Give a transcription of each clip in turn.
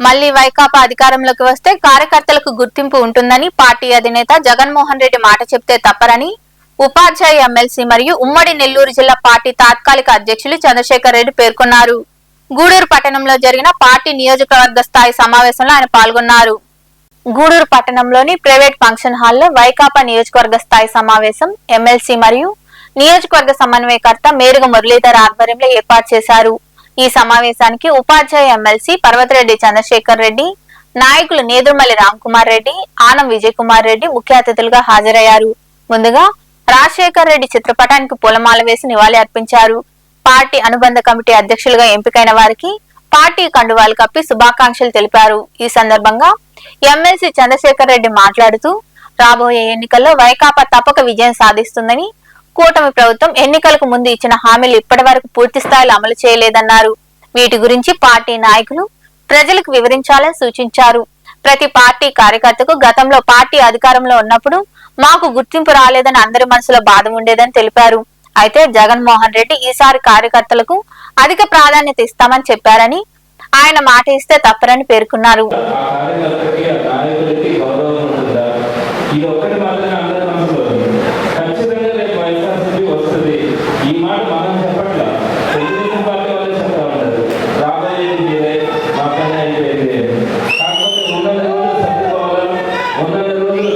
మళ్ళీ వైకాపా అధికారంలోకి వస్తే కార్యకర్తలకు గుర్తింపు ఉంటుందని పార్టీ అధినేత జగన్మోహన్ రెడ్డి మాట చెప్తే తప్పరని ఉపాధ్యాయ ఎమ్మెల్సీ మరియు ఉమ్మడి నెల్లూరు జిల్లా పార్టీ తాత్కాలిక అధ్యక్షులు చంద్రశేఖర్ రెడ్డి పేర్కొన్నారు. గూడూరు పట్టణంలో జరిగిన పార్టీ నియోజకవర్గ స్థాయి సమావేశంలో ఆయన పాల్గొన్నారు. గూడూరు పట్టణంలోని ప్రైవేట్ ఫంక్షన్ హాల్లో వైకాపా నియోజకవర్గ స్థాయి సమావేశం ఎమ్మెల్సీ మరియు నియోజకవర్గ సమన్వయకర్త మేరుగ మురళీధర్ ఆధ్వర్యంలో ఏర్పాటు చేశారు. ఈ సమావేశానికి ఉపాధ్యాయ ఎమ్మెల్సీ పర్వతిరెడ్డి చంద్రశేఖర్ రెడ్డి నాయకులు నేదురుమల్లి రామ్కుమార్ రెడ్డి ఆనం విజయ్ కుమార్ రెడ్డి ముఖ్య అతిథులుగా హాజరయ్యారు. ముందుగా రాజశేఖర్ రెడ్డి చిత్రపటానికి పూలమాల వేసి నివాళి అర్పించారు. పార్టీ అనుబంధ కమిటీ అధ్యక్షులుగా ఎంపికైన వారికి పార్టీ కండువాలు కప్పి శుభాకాంక్షలు తెలిపారు. ఈ సందర్భంగా ఎమ్మెల్సీ చంద్రశేఖర్ రెడ్డి మాట్లాడుతూ రాబోయే ఎన్నికల్లో వైకాపా తప్పక విజయం సాధిస్తుందని కూటమి ప్రభుత్వం ఎన్నికలకు ముందు ఇచ్చిన హామీలు ఇప్పటి వరకు పూర్తి స్థాయిలో అమలు చేయలేదన్నారు. వీటి గురించి పార్టీ నాయకులు ప్రజలకు వివరించాలని సూచించారు. ప్రతి పార్టీ కార్యకర్తకు గతంలో పార్టీ అధికారంలో ఉన్నప్పుడు మాకు గుర్తింపు రాలేదని అందరి మనసులో బాధ ఉండేదని తెలిపారు. అయితే జగన్మోహన్ రెడ్డి ఈసారి కార్యకర్తలకు అధిక ప్రాధాన్యత ఇస్తామని చెప్పారని ఆయన మాట ఇస్తే తప్పరని పేర్కొన్నారు. ఇది সম্মেলনী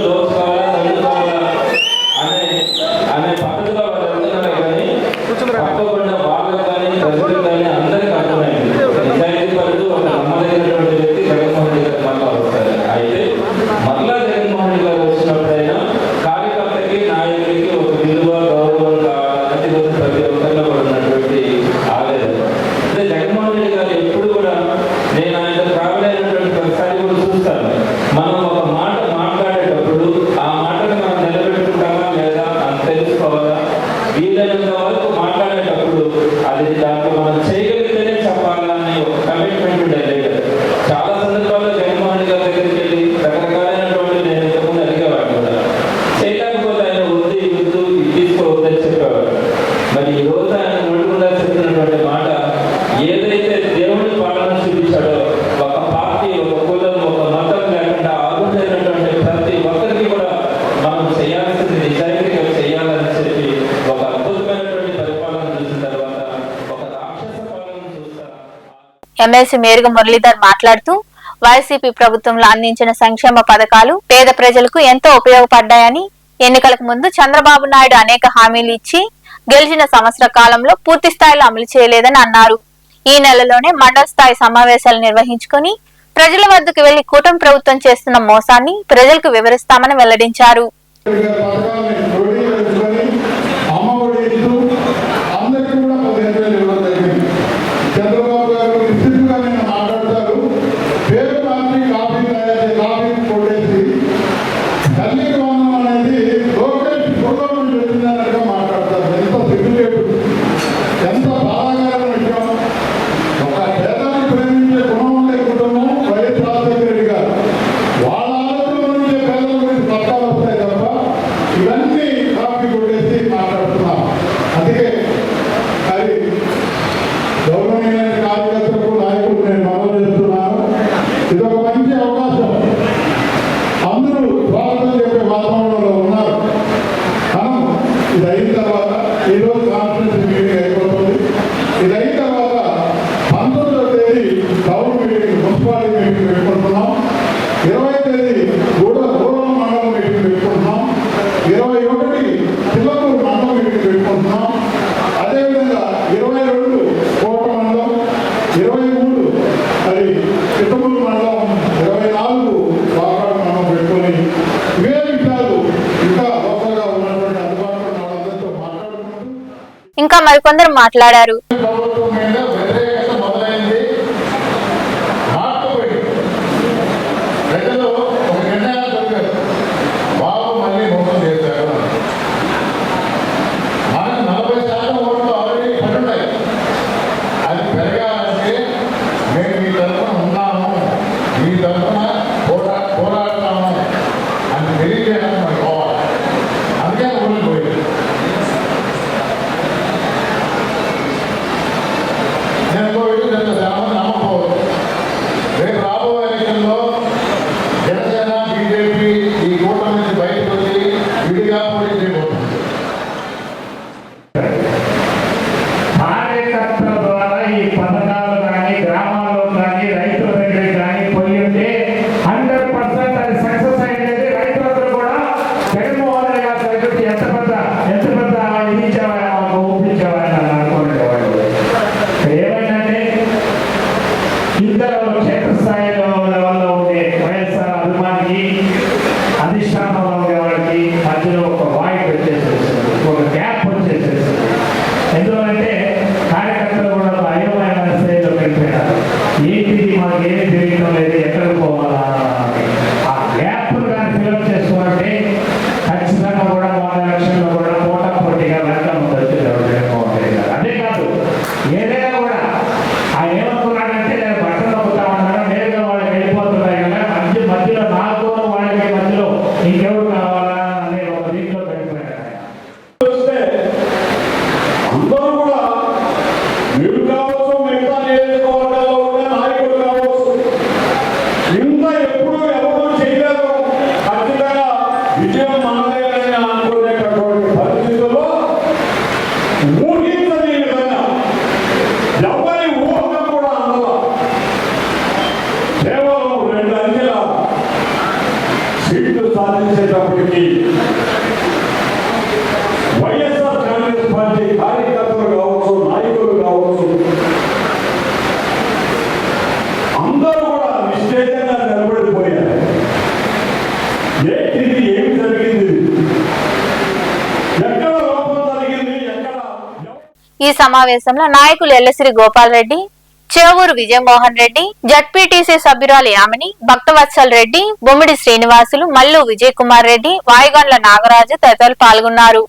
ఏదైతే దేవుడు పాలన చూపించాడో ఒక పార్టీ ఒక కులం ఒక మతం లేకుండా ఆగుతైనటువంటి ప్రతి ఒక్కరికి కూడా మనం చేయాల్సింది నిజాయితీగా చేయాలని చెప్పి ఒక అద్భుతమైనటువంటి పరిపాలన చూసిన తర్వాత ఒక రాక్షస పాలన చూస్తారు ఎమ్మెల్సీ మేరుగ మురళీధర్ మాట్లాడుతూ వైసీపీ ప్రభుత్వంలో అందించిన సంక్షేమ పథకాలు పేద ప్రజలకు ఎంతో ఉపయోగపడ్డాయని ఎన్నికలకు ముందు చంద్రబాబు నాయుడు అనేక హామీలు ఇచ్చి గెలిచిన సంవత్సర కాలంలో పూర్తి స్థాయిలో అమలు చేయలేదని అన్నారు. ఈ నెలలోనే మండల స్థాయి సమావేశాలు నిర్వహించుకుని ప్రజల వద్దకు వెళ్ళి కూటమి ప్రభుత్వం చేస్తున్న మోసాన్ని ప్రజలకు వివరిస్తామని వెల్లడించారు. మీటింగ్ పెట్టుకుంటున్నాం. ఇరవై తేదీ గూడ గూడెం మండలం మీటింగ్ పెట్టుకుంటున్నాం. ఇరవై ఒకటి చిల్లకూరు మండలం మీటింగ్ పెట్టుకుంటున్నాం. అదేవిధంగా ఇరవై రెండు కోట మండలం ఇరవై మూడు అది చిట్టమూరు మండలం ఇరవై నాలుగు వాకాడు మండలం పెట్టుకొని ఇవే విషయాలు ఇంకా లోకల్గా ఉన్నటువంటి అందుబాటులో ఇంకా మరికొందరు మాట్లాడారు. ఈ సమావేశంలో నాయకులు ఎల్లసిరి గోపాల్ రెడ్డి చేవూరు విజయమోహన్ రెడ్డి జడ్పీటీసీ సభ్యురాలు యామిని భక్తవత్సల్ రెడ్డి బొమ్మిడి శ్రీనివాసులు మల్లు విజయ్ కుమార్ రెడ్డి వాయుగండ్ల నాగరాజు తదితరులు పాల్గొన్నారు.